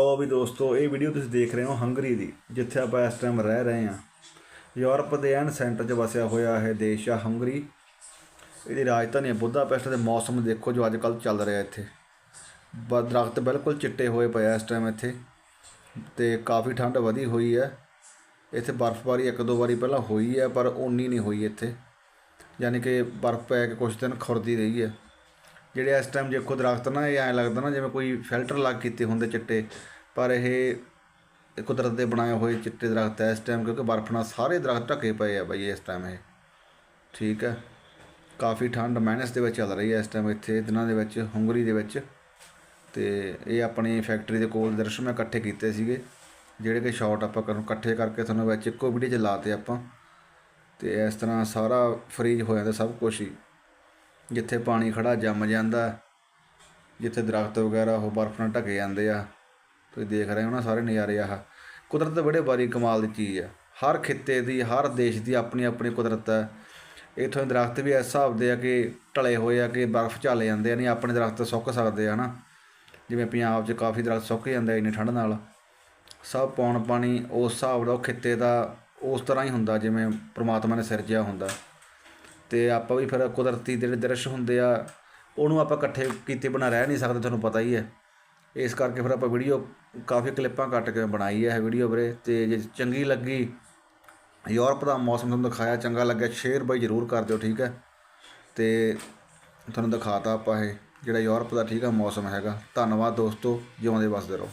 ਲਓ ਵੀ ਦੋਸਤੋ, ਇਹ ਵੀਡੀਓ ਤੁਸੀਂ ਦੇਖ ਰਹੇ ਹੋ ਹੰਗਰੀ ਦੀ, ਜਿੱਥੇ ਆਪਾਂ ਇਸ ਟਾਈਮ ਰਹਿ ਰਹੇ ਹਾਂ। ਯੂਰਪ ਦੇ ਐਨ ਸੈਂਟਰ 'ਚ ਵਸਿਆ ਹੋਇਆ ਇਹ ਦੇਸ਼ ਆ ਹੰਗਰੀ। ਇਹਦੀ ਰਾਜਧਾਨੀ ਬੁੱਧਾਪੈਸਟ ਦੇ ਮੌਸਮ ਦੇਖੋ ਜੋ ਅੱਜ ਕੱਲ੍ਹ ਚੱਲ ਰਿਹਾ ਇੱਥੇ। ਬ, ਦਰਖਤ ਬਿਲਕੁਲ ਚਿੱਟੇ ਹੋਏ ਪਏ ਆ ਇਸ ਟਾਈਮ ਇੱਥੇ ਤੇ ਕਾਫੀ ਠੰਡ ਵਧੀ ਹੋਈ ਹੈ। ਇੱਥੇ ਬਰਫ਼ਬਾਰੀ ਇੱਕ ਦੋ ਵਾਰੀ ਪਹਿਲਾਂ ਹੋਈ ਹੈ, ਪਰ ਓਨੀ ਨਹੀਂ ਹੋਈ ਇੱਥੇ। ਯਾਨੀ ਕਿ ਬਰਫ਼ ਪੈ ਕੇ ਕੁਛ ਦਿਨ ਖੁਰਦੀ ਰਹੀ ਹੈ। ਜਿਹੜੇ ਇਸ ਟਾਈਮ ਦੇਖੋ ਦਰਖਤ ਨਾ, ਇਹ ਐਂ ਲੱਗਦਾ ਨਾ ਜਿਵੇਂ ਕੋਈ ਫਿਲਟਰ ਲੱਗ ਕੀਤੇ ਹੁੰਦੇ ਚਿੱਟੇ, ਪਰ ਇਹ ਕੁਦਰਤ ਦੇ ਬਣਾਏ ਹੋਏ ਚਿੱਟੇ ਦਰਖਤ ਹੈ ਇਸ ਟਾਈਮ ਕਿਉਂਕਿ ਬਰਫ਼ ਨਾਲ ਸਾਰੇ ਦਰਖਤ ਢੱਕੇ ਪਏ ਆ ਬਾਈ ਇਸ ਟਾਈਮ ਇਹ। ਠੀਕ ਹੈ ਕਾਫੀ ਠੰਡ ਮਾਈਨਸ ਦੇ ਵਿੱਚ ਚੱਲ ਰਹੀ ਹੈ ਇਸ ਟਾਈਮ ਇੱਥੇ, ਦਿਨਾਂ ਦੇ ਵਿੱਚ, ਹੰਗਰੀ ਦੇ ਵਿੱਚ। ਤੇ ਇਹ ਆਪਣੀ ਫੈਕਟਰੀ ਦੇ ਕੋਲ ਦਰਸ਼ਨ ਮੈਂ ਇਕੱਠੇ ਕੀਤੇ ਸੀਗੇ, ਜਿਹੜੇ ਕਿ ਸ਼ਾਟ ਆਪਾਂ ਕਰਨ ਇਕੱਠੇ ਕਰਕੇ ਤੁਹਾਨੂੰ ਵਿੱਚ ਇੱਕੋ ਵੀਡੀਓ 'ਚ ਲਾਤੇ ਆਪਾਂ। ਤੇ ਇਸ ਤਰ੍ਹਾਂ ਸਾਰਾ ਫਰੀਜ ਹੋ ਜਾਂਦਾ ਸਭ ਕੁਝ ਹੀ। ਜਿੱਥੇ ਪਾਣੀ ਖੜਾ ਜੰਮ ਜਾਂਦਾ, ਜਿੱਥੇ ਦਰਖਤ ਵਗੈਰਾ ਉਹ ਬਰਫ਼ ਨਾਲ ਢਕੇ ਜਾਂਦੇ ਆ। ਤੁਸੀਂ ਦੇਖ ਰਹੇ ਹੋ ਨਾ ਸਾਰੇ ਨਜ਼ਾਰੇ ਆਹ। ਕੁਦਰਤ ਦੇ ਬੜੇ ਬਾਰੀ ਕਮਾਲ ਦੀ ਚੀਜ਼ ਆ। ਹਰ ਖਿੱਤੇ ਦੀ, ਹਰ ਦੇਸ਼ ਦੀ ਆਪਣੀ ਆਪਣੀ ਕੁਦਰਤ ਹੈ ਇੱਥੋਂ ਦੇ ਦਰਖਤ ਵੀ ਇਸ ਹਿਸਾਬ ਦੇ ਆ ਕਿ ਢਲੇ ਹੋਏ ਆ ਕਿ ਬਰਫ਼ ਝੱਲ ਜਾਂਦੇ ਆ, ਨਹੀਂ ਆਪਣੇ ਦਰਖਤ ਸੁੱਕ ਸਕਦੇ ਆ ਨਾ ਜਿਵੇਂ ਪੰਜਾਬ 'ਚ ਕਾਫੀ ਦਰਖਤ ਸੁੱਕ ਜਾਂਦੇ ਇੰਨੀ ਠੰਡ ਨਾਲ। ਸਭ ਪੌਣ ਪਾਣੀ ਉਸ ਹਿਸਾਬ ਦਾ, ਉਹ ਖਿੱਤੇ ਦਾ ਉਸ ਤਰ੍ਹਾਂ ਹੀ ਹੁੰਦਾ, ਜਿਵੇਂ ਪ੍ਰਮਾਤਮਾ ਨੇ ਸਿਰਜਿਆ ਹੁੰਦਾ। ਅਤੇ ਆਪਾਂ ਵੀ ਫਿਰ ਕੁਦਰਤੀ ਜਿਹੜੇ ਦ੍ਰਿਸ਼ ਹੁੰਦੇ ਆ, ਉਹਨੂੰ ਆਪਾਂ ਇਕੱਠੇ ਕੀਤੇ ਬਣਾ ਰਹਿ ਨਹੀਂ ਸਕਦੇ, ਤੁਹਾਨੂੰ ਪਤਾ ਹੀ ਹੈ। ਇਸ ਕਰਕੇ ਫਿਰ ਆਪਾਂ ਵੀਡੀਓ ਕਾਫੀ ਕਲਿੱਪਾਂ ਕੱਟ ਕੇ ਬਣਾਈ ਹੈ ਇਹ ਵੀਡੀਓ ਵੀਰੇ, ਤੇ ਜੇ ਚੰਗੀ ਲੱਗੀ, ਯੂਰਪ ਦਾ ਮੌਸਮ ਤੁਹਾਨੂੰ ਦਿਖਾਇਆ, ਚੰਗਾ ਲੱਗਿਆ ਸ਼ੇਅਰ ਬਾਈ ਜ਼ਰੂਰ ਕਰ ਦਿਓ, ਠੀਕ ਹੈ। ਤੇ ਤੁਹਾਨੂੰ ਦਿਖਾਤਾ ਆਪਾਂ ਇਹ, ਜਿਹੜਾ ਯੂਰਪ ਦਾ ਠੀਕ ਆ ਮੌਸਮ ਹੈਗਾ। ਧੰਨਵਾਦ ਦੋਸਤੋ, ਜਿਉਂਦੇ ਵਸਦੇ ਰਹੋ।